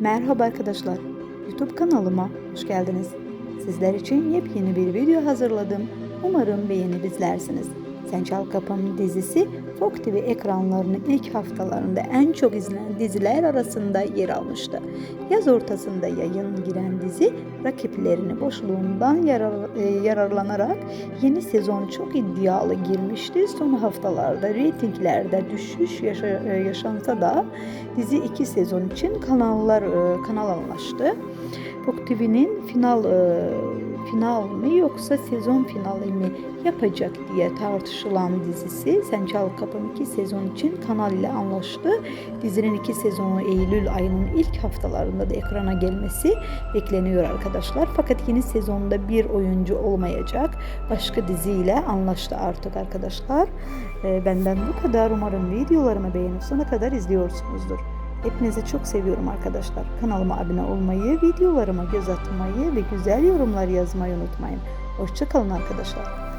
Merhaba arkadaşlar. YouTube kanalıma hoş geldiniz. Sizler için yepyeni bir video hazırladım. Umarım beğenip izlersiniz. Sen Çal Kapım dizisi Fox TV ekranlarının ilk haftalarında en çok izlenen diziler arasında yer almıştı. Yaz ortasında yayın giren dizi rakiplerini boşluğundan yarar- e, yararlanarak yeni sezon çok iddialı girmişti. Son haftalarda reytinglerde düşüş yaşa- e, yaşansa da dizi iki sezon için kanallar e, kanal anlaştı. Fox TV'nin final e, final mi yoksa sezon finali mi yapacak diye tartışılan dizisi Sen Çal Kapım 2 sezon için kanal ile anlaştı. Dizinin iki sezonu Eylül ayının ilk haftalarında da ekrana gelmesi bekleniyor arkadaşlar. Fakat yeni sezonda bir oyuncu olmayacak. Başka diziyle anlaştı artık arkadaşlar. E, benden bu kadar. Umarım videolarımı beğenip sona kadar izliyorsunuzdur. Hepinizi çok seviyorum arkadaşlar. Kanalıma abone olmayı, videolarıma göz atmayı ve güzel yorumlar yazmayı unutmayın. Hoşçakalın arkadaşlar.